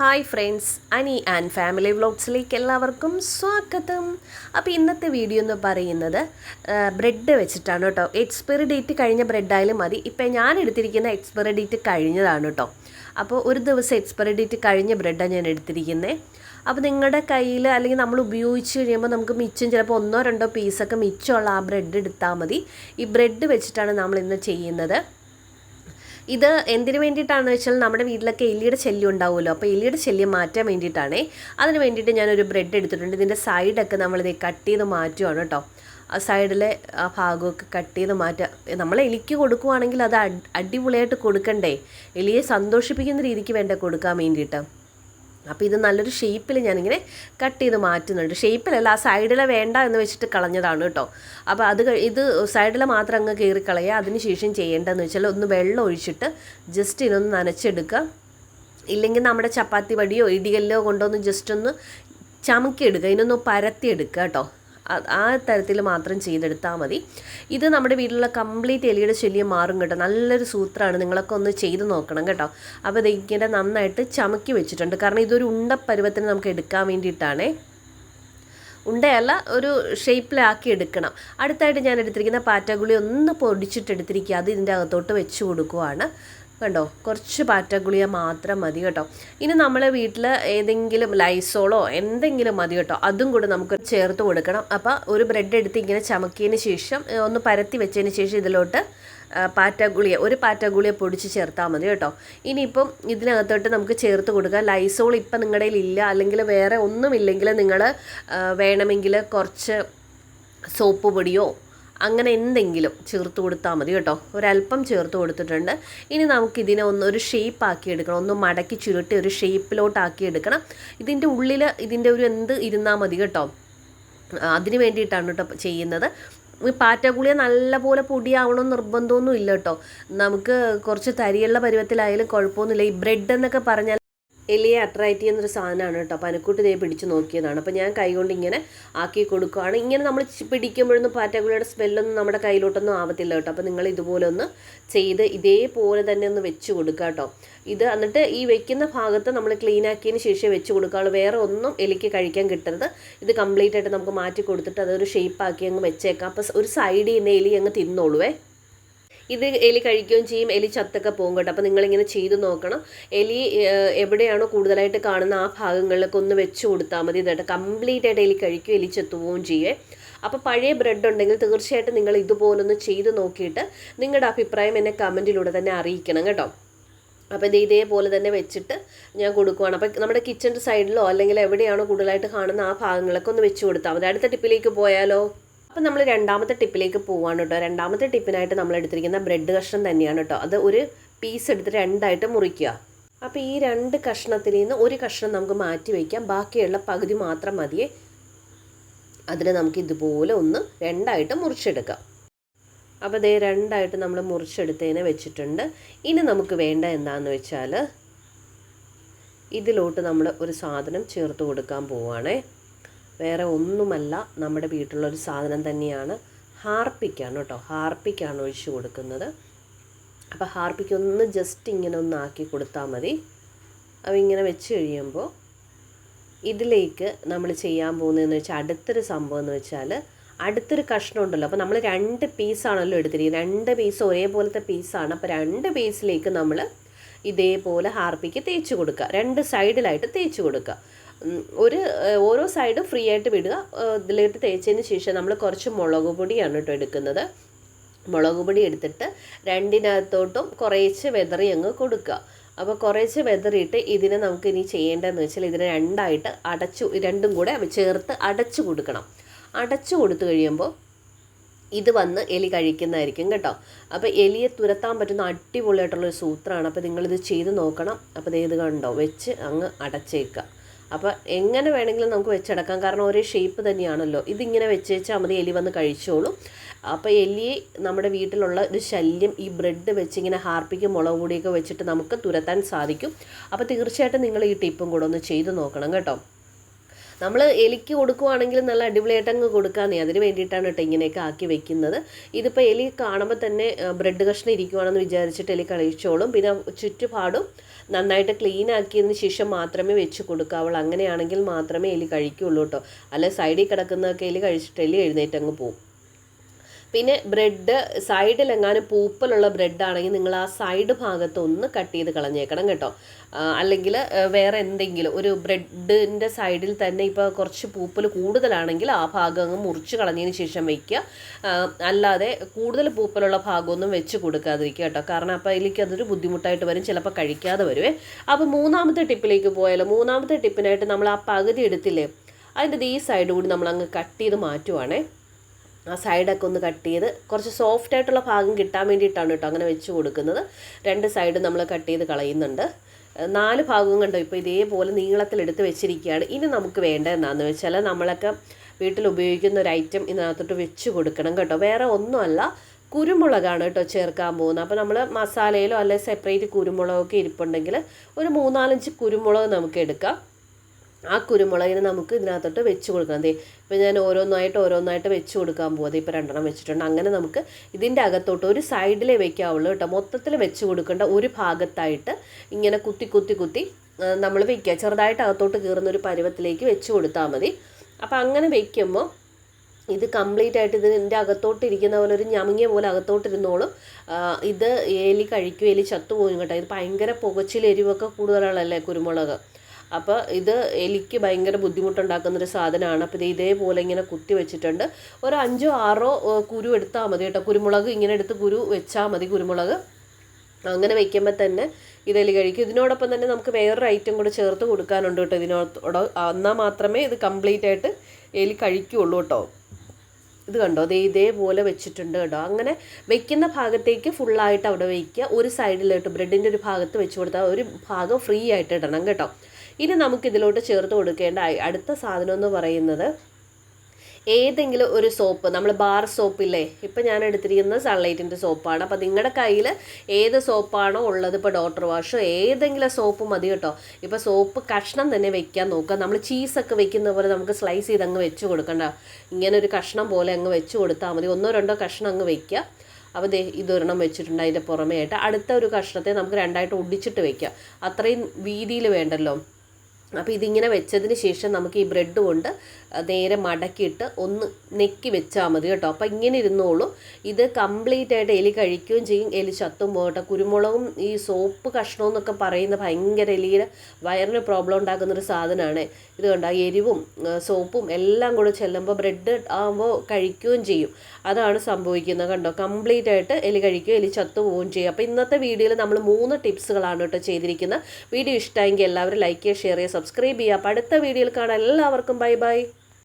Hi friends Ani and family വ്ളോഗ്സിലേക്ക് എല്ലാവർക്കും സ്വാഗതം. അപ്പോൾ ഇന്നത്തെ വീഡിയോ എന്ന് പറയുന്നത് ബ്രെഡ് വെച്ചിട്ടാണ് കേട്ടോ. എക്സ്പയറി ഡേറ്റ് കഴിഞ്ഞ ബ്രെഡായാലും മതി. ഇപ്പം ഞാൻ എടുത്തിരിക്കുന്ന എക്സ്പയറി ഡേറ്റ് കഴിഞ്ഞതാണ് കേട്ടോ. അപ്പോൾ ഒരു ദിവസം എക്സ്പയറി ഡേറ്റ് കഴിഞ്ഞ ബ്രെഡാണ് ഞാൻ എടുത്തിരിക്കുന്നത് അപ്പോൾ നിങ്ങളുടെ കയ്യിൽ അല്ലെങ്കിൽ നമ്മൾ ഉപയോഗിച്ച് കഴിയുമ്പോൾ നമുക്ക് മിച്ചം ചിലപ്പോൾ ഒന്നോ രണ്ടോ പീസൊക്കെ മിച്ചമുള്ള ആ ബ്രെഡ് എടുത്താൽ മതി. ഈ ബ്രെഡ് വെച്ചിട്ടാണ് നമ്മൾ ഇന്ന് ചെയ്യുന്നത്. ഇത് എന്തിനു വേണ്ടിയിട്ടാണെന്ന് വെച്ചാൽ നമ്മുടെ വീട്ടിലൊക്കെ എലിയുടെ ശല്യം ഉണ്ടാവുമല്ലോ. അപ്പോൾ എലിയുടെ ശല്യം മാറ്റാൻ വേണ്ടിയിട്ടാണേ. അതിന് വേണ്ടിയിട്ട് ഞാനൊരു ബ്രെഡ് എടുത്തിട്ടുണ്ട്. ഇതിന്റെ സൈഡൊക്കെ നമ്മളിത് കട്ട് ചെയ്ത് മാറ്റുവാണ് കേട്ടോ. ആ സൈഡിലെ ആ ഭാഗമൊക്കെ കട്ട് ചെയ്ത് മാറ്റുക. നമ്മൾ എലിക്ക് കൊടുക്കുവാണെങ്കിൽ അത് അടിപൊളിയായിട്ട് കൊടുക്കണ്ടേ? എലിയെ സന്തോഷിപ്പിക്കുന്ന രീതിക്ക് വേണ്ട കൊടുക്കാൻ വേണ്ടിയിട്ട്. അപ്പോൾ ഇത് നല്ലൊരു ഷേപ്പിൽ ഞാനിങ്ങനെ കട്ട് ചെയ്ത് മാറ്റുന്നുണ്ട്. ഷേപ്പിലല്ല ആ സൈഡിലെ വേണ്ട എന്ന് വെച്ചിട്ട് കളഞ്ഞതാണ് കേട്ടോ. അപ്പോൾ അത് ഇത് സൈഡിലെ മാത്രം അങ്ങ് കയറി കളയുക അതിന് ശേഷം ചെയ്യേണ്ടതെന്ന് വെച്ചാൽ ഒന്ന് വെള്ളം ഒഴിച്ചിട്ട് ജസ്റ്റ് ഇതൊന്ന് നനച്ചെടുക്കുക ഇല്ലെങ്കിൽ നമ്മുടെ ചപ്പാത്തി വടിയോ ഇടികല്ലോ കൊണ്ടൊന്ന് ജസ്റ്റ് ഒന്ന് ചമക്കിയെടുക്കുക ഇതിനൊന്ന് പരത്തിയെടുക്കുക കേട്ടോ. ആ- തരത്തിൽ മാത്രം ചെയ്തെടുത്താൽ മതി. ഇത് നമ്മുടെ വീട്ടിലുള്ള കംപ്ലീറ്റ് എലിയുടെ ശല്യം മാറും കേട്ടോ. നല്ലൊരു സൂത്രമാണ് നിങ്ങളൊക്കെ ഒന്ന് ചെയ്ത് നോക്കണം കേട്ടോ. അപ്പോൾ ഇതിങ്ങനെ നന്നായിട്ട് ചമക്കി വെച്ചിട്ടുണ്ട്. കാരണം ഇതൊരു ഉണ്ട പരുവത്തിന് നമുക്ക് എടുക്കാൻ വേണ്ടിയിട്ടാണേ. ഉണ്ടയല്ല ഒരു ഷേപ്പിലാക്കി എടുക്കണം. അടുത്തായിട്ട് ഞാൻ എടുത്തിരിക്കുന്ന പാറ്റഗുളി ഒന്ന് പൊടിച്ചിട്ട് എടുത്തിരിക്കുക അത് ഇതിന്റെ അകത്തോട്ട് വെച്ച് കൊടുക്കുവാണ്. കണ്ടോ? കുറച്ച് പാറ്റഗുളിയ മാത്രം മതി കേട്ടോ. ഇനി നമ്മളെ വീട്ടിൽ ഏതെങ്കിലും ലൈസോളോ എന്തെങ്കിലും മതി കേട്ടോ. അതും കൂടെ നമുക്ക് ചേർത്ത് കൊടുക്കണം. അപ്പോൾ ഒരു ബ്രെഡ് എടുത്ത് ഇങ്ങനെ ചമക്കിയതിന് ശേഷം ഒന്ന് പരത്തി വെച്ചതിന് ശേഷം ഇതിലോട്ട് പാറ്റഗുളിയ ഒരു പാറ്റഗുളിയ പൊടിച്ച് ചേർത്താൽ മതി കേട്ടോ. ഇനിയിപ്പം ഇതിനകത്തോട്ട് നമുക്ക് ചേർത്ത് കൊടുക്കാം. ലൈസോൾ ഇപ്പം നിങ്ങളുടെ ഇല്ല അല്ലെങ്കിൽ വേറെ ഒന്നുമില്ലെങ്കിൽ നിങ്ങൾ വേണമെങ്കിൽ കുറച്ച് സോപ്പ് പൊടിയോ അങ്ങനെ എന്തെങ്കിലും ചേർത്ത് കൊടുത്താൽ മതി കേട്ടോ. ഒരല്പം ചേർത്ത് കൊടുത്തിട്ടുണ്ട്. ഇനി നമുക്ക് ഇതിനെ ഒന്ന് ഒരു ഷേപ്പ് ആക്കി എടുക്കണം. ഒന്ന് മടക്കി ചുരുട്ടി ഒരു ഷേപ്പിലോട്ടാക്കി എടുക്കണം. ഇതിന്റെ ഉള്ളിൽ ഇതിന്റെ ഒരു എന്ത് ഇരുന്നാൽ മതി കേട്ടോ. അതിന് വേണ്ടിയിട്ടാണ് കേട്ടോ ചെയ്യുന്നത്. ഈ പാറ്റഗുളിയ നല്ലപോലെ പൊടിയാവണം നിർബന്ധമൊന്നും ഇല്ല കേട്ടോ. നമുക്ക് കുറച്ച് തരിയുള്ള പരുവത്തിലായാലും കുഴപ്പമൊന്നുമില്ല. ഈ ബ്രെഡ് എന്നൊക്കെ പറഞ്ഞാൽ എലിയെ അട്രാക്റ്റ് ചെയ്യുന്നൊരു സാധനമാണ് കേട്ടോ. പനക്കൂട്ട് ഇതേ പിടിച്ച് നോക്കിയതാണ്. അപ്പോൾ ഞാൻ കൈകൊണ്ട് ഇങ്ങനെ ആക്കി കൊടുക്കുകയാണ് ഇങ്ങനെ നമ്മൾ പിടിക്കുമ്പോഴൊന്നും പാറ്റഗുളിയുടെ സ്മെല്ലൊന്നും നമ്മുടെ കയ്യിലോട്ടൊന്നും ആവത്തില്ല കേട്ടോ. അപ്പോൾ നിങ്ങൾ ഇതുപോലെ ഒന്ന് ചെയ്ത് ഇതേപോലെ തന്നെ ഒന്ന് വെച്ച് കൊടുക്കുക കേട്ടോ. ഇത് എന്നിട്ട് ഈ വെക്കുന്ന ഭാഗത്ത് നമ്മൾ ക്ലീൻ ആക്കിയതിന് ശേഷം വെച്ച് കൊടുക്കാവുള്ളൂ. വേറെ ഒന്നും എലിക്ക് കഴിക്കാൻ കിട്ടരുത്. ഇത് കംപ്ലീറ്റ് ആയിട്ട് നമുക്ക് മാറ്റി കൊടുത്തിട്ട് അതൊരു ഷേപ്പ് ആക്കി അങ്ങ് വെച്ചേക്കാം. അപ്പോൾ ഒരു സൈഡിൽ നിന്ന് എലി അങ്ങ് തിന്നോളുവേ. ഇത് എലി കഴിക്കുകയും ചെയ്യും എലി ചത്തൊക്കെ പോകും കേട്ടോ. അപ്പോൾ നിങ്ങളിങ്ങനെ ചെയ്ത് നോക്കണം. എലി എവിടെയാണോ കൂടുതലായിട്ട് കാണുന്ന ആ ഭാഗങ്ങളിലൊക്കെ ഒന്ന് വെച്ച് കൊടുത്താൽ മതി ഇതായിട്ട് കംപ്ലീറ്റ് ആയിട്ട് എലി കഴിക്കുകയും എലി ചത്തുപോവുകയും ചെയ്യേ. അപ്പോൾ പഴയ ബ്രെഡ് ഉണ്ടെങ്കിൽ തീർച്ചയായിട്ടും നിങ്ങൾ ഇതുപോലൊന്ന് ചെയ്ത് നോക്കിയിട്ട് നിങ്ങളുടെ അഭിപ്രായം എന്നെ കമന്റിലൂടെ തന്നെ അറിയിക്കണം കേട്ടോ. അപ്പോൾ ഇത് ഇതേപോലെ തന്നെ വെച്ചിട്ട് ഞാൻ കൊടുക്കുവാണ്. അപ്പോൾ നമ്മുടെ കിച്ചന്റെ സൈഡിലോ അല്ലെങ്കിൽ എവിടെയാണോ കൂടുതലായിട്ട് കാണുന്ന ആ ഭാഗങ്ങളൊക്കെ ഒന്ന് വെച്ച് കൊടുത്താൽ മതി. അടുത്ത ടിപ്പിലേക്ക് പോയാലോ? അപ്പോൾ നമ്മൾ രണ്ടാമത്തെ ടിപ്പിലേക്ക് പോവാണ് കേട്ടോ. രണ്ടാമത്തെ ടിപ്പിനായിട്ട് നമ്മൾ എടുത്തിരിക്കുന്ന ബ്രെഡ് കഷ്ണം തന്നെയാണ് കേട്ടോ. അത് ഒരു പീസ് എടുത്ത് രണ്ടായിട്ട് മുറിക്കുക. അപ്പോൾ ഈ രണ്ട് കഷ്ണത്തിൽ നിന്ന് ഒരു കഷ്ണം നമുക്ക് മാറ്റി വയ്ക്കാം ബാക്കിയുള്ള പകുതി മാത്രം മതിയേ. അതിനെ നമുക്ക് ഇതുപോലെ ഒന്ന് രണ്ടായിട്ട് മുറിച്ചെടുക്കാം. അപ്പോൾ ദേ രണ്ടായിട്ട് നമ്മൾ മുറിച്ചെടുത്തതിനെ വെച്ചിട്ടുണ്ട്. ഇനി നമുക്ക് വേണ്ട എന്താണെന്ന് വെച്ചാൽ ഇതിലോട്ട് നമ്മൾ ഒരു സാധനം ചേർത്ത് കൊടുക്കാൻ പോവുകയാണേ വേറെ ഒന്നുമല്ല നമ്മുടെ വീട്ടിലുള്ളൊരു സാധനം തന്നെയാണ് ഹാർപ്പിക്കാണ് കേട്ടോ. ഹാർപ്പിക്കാണ് ഒഴിച്ച് കൊടുക്കുന്നത്. അപ്പോൾ ഹാർപ്പിക്ക് ഒന്ന് ജസ്റ്റ് ഇങ്ങനെ ഒന്ന് ആക്കി കൊടുത്താൽ മതി. അപ്പോൾ ഇങ്ങനെ വെച്ച് കഴിയുമ്പോൾ ഇതിലേക്ക് നമ്മൾ ചെയ്യാൻ പോകുന്നതെന്ന് വെച്ചാൽ അടുത്തൊരു സംഭവം എന്ന് വെച്ചാൽ അടുത്തൊരു കഷ്ണം ഉണ്ടല്ലോ. അപ്പോൾ നമ്മൾ രണ്ട് പീസാണല്ലോ എടുത്തിരിക്കുന്നത്. രണ്ട് പീസ് ഒരേപോലത്തെ പീസാണ് അപ്പോൾ രണ്ട് പീസിലേക്ക് നമ്മൾ ഇതേപോലെ ഹാർപ്പിക്ക് തേച്ച് കൊടുക്കുക. രണ്ട് സൈഡിലായിട്ട് തേച്ച് കൊടുക്കുക. ഒരു ഓരോ സൈഡും ഫ്രീ ആയിട്ട് വിടുക. ഇതിലിട്ട് തേച്ചതിന് ശേഷം നമ്മൾ കുറച്ച് മുളക് പൊടിയാണ് കേട്ടോ എടുക്കുന്നത്. മുളക് പൊടി എടുത്തിട്ട് രണ്ടിനകത്തോട്ടും കുറേശ്ശെ വെതറി അങ്ങ് കൊടുക്കുക. അപ്പോൾ കുറേശ്ശെ വെതറിയിട്ട് ഇതിനെ നമുക്ക് ഇനി ചെയ്യേണ്ടതെന്ന് വെച്ചാൽ ഇതിനെ രണ്ടായിട്ട് അടച്ചു രണ്ടും കൂടെ ചേർത്ത് അടച്ചു കൊടുക്കണം. അടച്ചു കൊടുത്തു കഴിയുമ്പോൾ ഇത് വന്ന് എലി കഴിക്കുന്നതായിരിക്കും കേട്ടോ. അപ്പോൾ എലിയെ തുരത്താൻ പറ്റുന്ന അടിപൊളിയായിട്ടുള്ളൊരു സൂത്രമാണ്. അപ്പോൾ നിങ്ങളിത് ചെയ്ത് നോക്കണം. അപ്പോൾ ഇത് കണ്ടോ? വെച്ച് അങ്ങ് അടച്ചേക്കുക. അപ്പോൾ എങ്ങനെ വേണമെങ്കിലും നമുക്ക് വെച്ചടക്കാം. കാരണം ഒരേ ഷേപ്പ് തന്നെയാണല്ലോ. ഇതിങ്ങനെ വെച്ച് വെച്ചാൽ മതി എലി വന്ന് കഴിച്ചോളും. അപ്പോൾ എലി നമ്മുടെ വീട്ടിലുള്ള ഒരു ശല്യം ഈ ബ്രെഡ് വെച്ച് ഇങ്ങനെ ഹാർപ്പിക്കും മുളക് പൊടിയൊക്കെ വെച്ചിട്ട് നമുക്ക് തുരത്താൻ സാധിക്കും. അപ്പോൾ തീർച്ചയായിട്ടും നിങ്ങൾ ഈ ടിപ്പും കൂടെ ഒന്ന് ചെയ്ത് നോക്കണം കേട്ടോ. നമ്മൾ എലിക്ക് കൊടുക്കുവാണെങ്കിൽ നല്ല അടിപൊളിയായിട്ട് അങ്ങ് കൊടുക്കാന്നേ. അതിന് വേണ്ടിയിട്ടാണ് കേട്ടോ ഇങ്ങനെയൊക്കെ ആക്കി വെക്കുന്നത്. ഇതിപ്പോൾ എലി കാണുമ്പോൾ തന്നെ ബ്രെഡ് കഷ്ണം ഇരിക്കുവാണെന്ന് വിചാരിച്ചിട്ട് എലി കഴിച്ചോളും പിന്നെ ചുറ്റുപാടും നന്നായിട്ട് ക്ലീൻ ആക്കിയതിന് ശേഷം മാത്രമേ വെച്ച് കൊടുക്കാവുള്ളൂ. അങ്ങനെയാണെങ്കിൽ മാത്രമേ എലി കഴിക്കുകയുള്ളൂ കേട്ടോ. അല്ലെ സൈഡിൽ കിടക്കുന്നതൊക്കെ എലി കഴിച്ചിട്ട് എലി എഴുന്നേറ്റ് അങ്ങ് പോകും പിന്നെ ബ്രെഡ് സൈഡിലെങ്ങാനും പൂപ്പലുള്ള ബ്രെഡ് ആണെങ്കിൽ നിങ്ങൾ ആ സൈഡ് ഭാഗത്ത് ഒന്ന് കട്ട് ചെയ്ത് കളഞ്ഞേക്കണം കേട്ടോ. അല്ലെങ്കിൽ വേറെ എന്തെങ്കിലും ഒരു ബ്രെഡിന്റെ സൈഡിൽ തന്നെ ഇപ്പോൾ കുറച്ച് പൂപ്പൽ കൂടുതലാണെങ്കിൽ ആ ഭാഗം അങ്ങ് മുറിച്ച് കളഞ്ഞതിന് ശേഷം വയ്ക്കുക. അല്ലാതെ കൂടുതൽ പൂപ്പലുള്ള ഭാഗമൊന്നും വെച്ച് കൊടുക്കാതിരിക്കുക കേട്ടോ. കാരണം അപ്പോൾ അതിലേക്ക് അതൊരു ബുദ്ധിമുട്ടായിട്ട് വരും ചിലപ്പോൾ കഴിക്കാതെ വരുവേ അപ്പോൾ മൂന്നാമത്തെ ടിപ്പിലേക്ക് പോയാലോ മൂന്നാമത്തെ ടിപ്പിനായിട്ട് നമ്മൾ ആ പകുതി എടുത്തില്ലേ അതിന്റെ ഈ സൈഡ് കൂടി നമ്മൾ അങ്ങ് കട്ട് ചെയ്ത് മാറ്റുവാണേ. ആ സൈഡൊക്കെ ഒന്ന് കട്ട് ചെയ്ത് കുറച്ച് സോഫ്റ്റ് ആയിട്ടുള്ള ഭാഗം കിട്ടാൻ വേണ്ടിയിട്ടാണ് കേട്ടോ അങ്ങനെ വെച്ച് കൊടുക്കുന്നത്. രണ്ട് സൈഡും നമ്മൾ കട്ട് ചെയ്ത് കളയുന്നുണ്ട്. നാല് ഭാഗവും കണ്ടോ? ഇപ്പോൾ ഇതേപോലെ നീളത്തിലെടുത്ത് വെച്ചിരിക്കുകയാണ്. ഇനി നമുക്ക് വേണ്ട എന്താണെന്ന് വെച്ചാൽ നമ്മളൊക്കെ വീട്ടിൽ ഉപയോഗിക്കുന്ന ഒരു ഐറ്റം ഇതിനകത്തോട്ട് വെച്ച് കൊടുക്കണം കേട്ടോ. വേറെ ഒന്നുമല്ല കുരുമുളകാണ് കേട്ടോ ചേർക്കാൻ പോകുന്നത്. അപ്പോൾ നമ്മൾ മസാലയിലോ അല്ലെങ്കിൽ സെപ്പറേറ്റ് കുരുമുളകൊക്കെ ഇരിപ്പുണ്ടെങ്കിൽ ഒരു മൂന്നാലഞ്ച് കുരുമുളക് നമുക്ക് എടുക്കാം. ആ കുരുമുളകിനെ നമുക്ക് ഇതിനകത്തോട്ട് വെച്ച് കൊടുക്കണം. ദേ ഇപ്പോൾ ഞാൻ ഓരോന്നായിട്ട് ഓരോന്നായിട്ട് വെച്ച് കൊടുക്കാൻ പോകുന്നത് ഇപ്പോൾ രണ്ടെണ്ണം വെച്ചിട്ടുണ്ട്. അങ്ങനെ നമുക്ക് ഇതിന്റെ അകത്തോട്ട് ഒരു സൈഡിലേ വെക്കാവുള്ളൂ കേട്ടോ. മൊത്തത്തിൽ വെച്ച് കൊടുക്കേണ്ട ഒരു ഭാഗത്തായിട്ട് ഇങ്ങനെ കുത്തി കുത്തി കുത്തി നമ്മൾ വെക്കുക. ചെറുതായിട്ട് അകത്തോട്ട് കയറുന്ന ഒരു പരുവത്തിലേക്ക് വെച്ച് കൊടുത്താൽ മതി. അപ്പോൾ അങ്ങനെ വെക്കുമ്പോൾ ഇത് കംപ്ലീറ്റ് ആയിട്ട് ഇതിന്റെ അകത്തോട്ട് ഇരിക്കുന്ന പോലെ ഒരു ഞമങ്ങിയ പോലെ അകത്തോട്ടിരുന്നോളും ഇത് എലി കഴിക്കും. എലി ചത്തുപോകും കേട്ടോ. ഇത് ഭയങ്കര പുകച്ചിൽ എരിവൊക്കെ കൂടുതലുള്ളല്ലേ കുരുമുളക്. അപ്പോൾ ഇത് എലിക്ക് ഭയങ്കര ബുദ്ധിമുട്ടുണ്ടാക്കുന്നൊരു സാധനമാണ്. അപ്പോൾ ഇത് ഇതേപോലെ ഇങ്ങനെ കുത്തി വെച്ചിട്ടുണ്ട്. ഒരു അഞ്ചോ ആറോ കുരു എടുത്താൽ മതി കേട്ടോ. കുരുമുളക് ഇങ്ങനെ എടുത്ത് കുരു വെച്ചാൽ മതി കുരുമുളക്. അങ്ങനെ വെക്കുമ്പോൾ തന്നെ ഇത് എലി കഴിക്കും. ഇതിനോടൊപ്പം തന്നെ നമുക്ക് വേറൊരു ഐറ്റം കൂടെ ചേർത്ത് കൊടുക്കാനുണ്ട് കേട്ടോ ഇതിനോട്. എന്നാൽ മാത്രമേ ഇത് കംപ്ലീറ്റ് ആയിട്ട് എലി കഴിക്കുകയുള്ളൂ കേട്ടോ. ഇത് കണ്ടോ? അതേ ഇതേപോലെ വെച്ചിട്ടുണ്ട് കേട്ടോ. അങ്ങനെ വെക്കുന്ന ഭാഗത്തേക്ക് ഫുള്ളായിട്ട് അവിടെ വയ്ക്കുക. ഒരു സൈഡിലോട്ട് ബ്രെഡിന്റെ ഒരു ഭാഗത്ത് വെച്ച് കൊടുത്താൽ ഒരു ഭാഗം ഫ്രീ ആയിട്ട് ഇടണം കേട്ടോ. ഇനി നമുക്ക് ഇതിലോട്ട് ചേർത്ത് കൊടുക്കേണ്ട അടുത്ത സാധനം എന്ന് പറയുന്നത് ഏതെങ്കിലും ഒരു സോപ്പ്. നമ്മൾ ബാർ സോപ്പില്ലേ? ഇപ്പം ഞാൻ എടുത്തിരിക്കുന്നത് സൺലൈറ്റിന്റെ സോപ്പാണ്. അപ്പോൾ നിങ്ങളുടെ കയ്യിൽ ഏത് സോപ്പാണോ ഉള്ളത്? ഇപ്പോൾ ഡോക്ടർ വാഷോ ഏതെങ്കിലും സോപ്പ് മതി കേട്ടോ. ഇപ്പോൾ സോപ്പ് കഷ്ണം തന്നെ വെക്കാൻ നോക്കുക. നമ്മൾ ചീസൊക്കെ വെക്കുന്ന പോലെ നമുക്ക് സ്ലൈസ് ചെയ്ത് അങ്ങ് വെച്ച് കൊടുക്കണ്ട. ഇങ്ങനെ ഒരു കഷ്ണം പോലെ അങ്ങ് വെച്ച് കൊടുത്താൽ മതി. ഒന്നോ രണ്ടോ കഷ്ണം അങ്ങ് വെക്കുക. അപ്പോൾ ദേ ഇതൊരെണ്ണം വെച്ചിട്ടുണ്ട് അതിന്റെ പുറമേ ആയിട്ട് അടുത്ത ഒരു കഷ്ണത്തെ നമുക്ക് രണ്ടായിട്ട് ഒടിച്ചിട്ട് വെക്കാം. അത്രയും വീതിയിൽ വേണ്ടല്ലോ. അപ്പോൾ ഇതിങ്ങനെ വെച്ചതിന് ശേഷം നമുക്ക് ഈ ബ്രെഡ് കൊണ്ട് നേരെ മടക്കിയിട്ട് ഒന്ന് നെക്കി വെച്ചാൽ മതി കേട്ടോ. അപ്പോൾ ഇങ്ങനെ ഇരുന്നോളൂ. ഇത് കംപ്ലീറ്റ് ആയിട്ട് എലി കഴിക്കുകയും ചെയ്യും. എലി ചത്തും പോകട്ടെ. കുരുമുളകും ഈ സോപ്പ് കഷ്ണം എന്നൊക്കെ പറയുന്ന ഭയങ്കര എലിയുടെ വയറിന് പ്രോബ്ലം ഉണ്ടാക്കുന്ന ഒരു സാധനമാണ്. ഇത് കണ്ട? എരിവും സോപ്പും എല്ലാം കൂടെ ചെല്ലുമ്പോൾ ബ്രെഡ് ആകുമ്പോൾ കഴിക്കുകയും ചെയ്യും. അതാണ് സംഭവിക്കുന്നത് കണ്ടോ? കംപ്ലീറ്റ് ആയിട്ട് എലി കഴിക്കുകയും എലി ചത്തു പോവുകയും ചെയ്യും. അപ്പോൾ ഇന്നത്തെ വീഡിയോയിൽ നമ്മൾ മൂന്ന് ടിപ്സുകളാണ് കേട്ടോ ചെയ്തിരിക്കുന്നത്. വീഡിയോ ഇഷ്ടമെങ്കിൽ എല്ലാവരും ലൈക്ക് ചെയ്യുക ഷെയർ ചെയ്യുക സബ്സ്ക്രൈബ് ചെയ്യുക. അപ്പോൾ അടുത്ത വീഡിയോയിൽ കാണാൻ എല്ലാവർക്കും ബൈ ബൈ